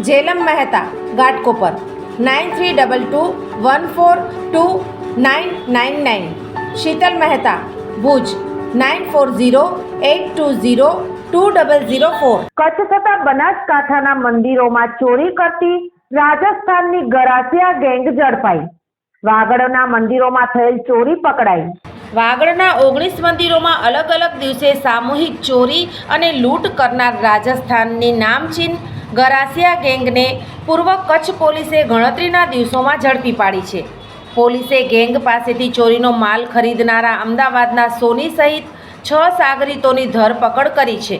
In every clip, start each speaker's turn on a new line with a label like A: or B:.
A: Jhelam Mehta Ghatkopar. Nine three double two one four two nine nine nine. Sheetal Mehta Bhuj. Nine four zero eight two zero two double zero four.
B: Kutch તથા બનાસકાંઠાના મંદિરોમાં ચોરી કરતી રાજસ્થાનની ગરાસિયા gang ઝડપાઈ. વાગડના મંદિરોમાં થયેલ ચોરી પકડાઈ.
A: વાગડના ઓગણીસ મંદિરોમાં અલગ અલગ દિવસે સામૂહિક ચોરી અને લૂંટ કરનાર રાજસ્થાનની નામચીન ગરાસિયા ગેંગને પૂર્વ કચ્છ પોલીસે ગણતરીના દિવસોમાં ઝડપી પાડી છે. પોલીસે ગેંગ પાસેથી ચોરીનો માલ ખરીદનારા અમદાવાદના સોની સહિત છ સાગરીતોની ધરપકડ કરી છે.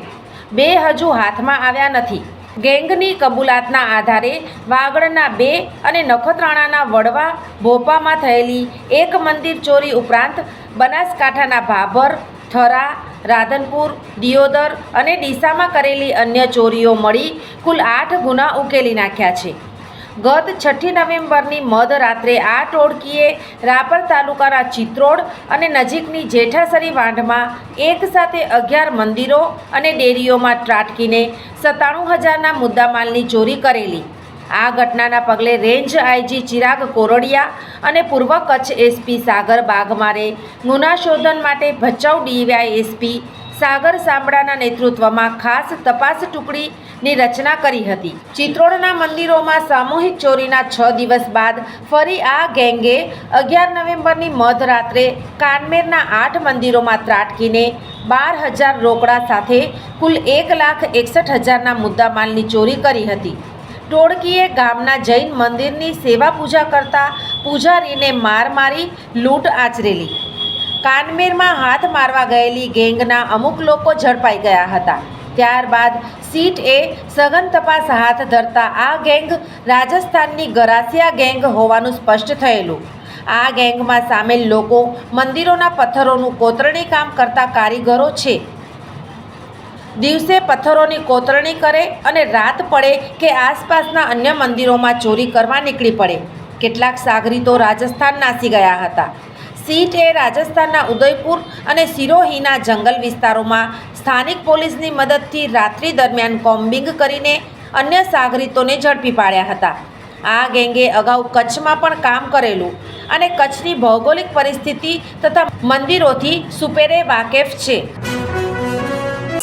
A: બે હજુ હાથમાં આવ્યા નથી. ગેંગની કબૂલાતના આધારે વાગડના બે અને નખત્રાણાના વડવા ભોપામાં થયેલી એક મંદિર ચોરી ઉપરાંત બનાસકાંઠાના ભાભર, થરા રાધનપુર, દિયોદર અને ડીસામાં કરેલી અન્ય ચોરીઓ મળી કુલ આઠ ગુના ઉકેલી નાખ્યા છે. ગત છઠ્ઠી નવેમ્બરની મધરાત્રે આ ટોળકીએ રાપર તાલુકાના ચિત્રોડ અને નજીકની જેઠાસરી વાંઢમાં એક સાથે અગિયાર મંદિરો અને ડેરીઓમાં ત્રાટકીને સત્તાણું હજારના મુદ્દામાલની ચોરી કરેલી. આ ઘટનાના પગલે રેન્જ આઈજી ચિરાગ કોરડિયા અને પૂર્વ કચ્છ એસપી સાગર બાઘમારે ગુના શોધન માટે ભચાઉ ડીવાય એસપી સાગર સાંબડાના નેતૃત્વમાં ખાસ તપાસ ટુકડીની રચના કરી હતી. ચિત્રોડના મંદિરોમાં સામૂહિક ચોરીના છ દિવસ બાદ ફરી આ ગેંગે અગિયાર નવેમ્બરની મધરાત્રે કાનમેરના આઠ મંદિરોમાં ત્રાટકીને બાર હજાર રોકડા સાથે કુલ એક લાખ એકસઠ હજારના મુદ્દામાલની ચોરી કરી હતી. ટોળકીએ ગામના જૈન મંદિરની સેવા પૂજા કરતા પૂજારીને માર મારી લૂંટ આચરેલી. કાનમેરમાં હાથ મારવા ગયેલી ગેંગના અમુક લોકો ઝડપાઈ ગયા હતા. ત્યારબાદ સીટ એ સઘન તપાસ હાથ ધરતા આ ગેંગ રાજસ્થાનની ગરાસિયા ગેંગ હોવાનું સ્પષ્ટ થયેલું. આ ગેંગમાં સામેલ લોકો મંદિરોના પથ્થરોનું કોતરણી કામ કરતા કારીગરો છે. દિવસે પથ્થરોની કોતરણી કરે અને રાત પડે કે આસપાસના અન્ય મંદિરોમાં ચોરી કરવા નીકળી પડે. કેટલાક સાગરીતો રાજસ્થાન નાસી ગયા હતા. સીટ એ રાજસ્થાનના ઉદયપુર અને સિરોહીના જંગલ વિસ્તારોમાં સ્થાનિક પોલીસની મદદથી રાત્રિ દરમિયાન કોમ્બિંગ કરીને અન્ય સાગરીતોને ઝડપી પાડ્યા હતા. આ ગેંગે અગાઉ કચ્છમાં પણ કામ કરેલું અને કચ્છની ભૌગોલિક પરિસ્થિતિ તથા મંદિરોથી સુપેરે વાકેફ છે.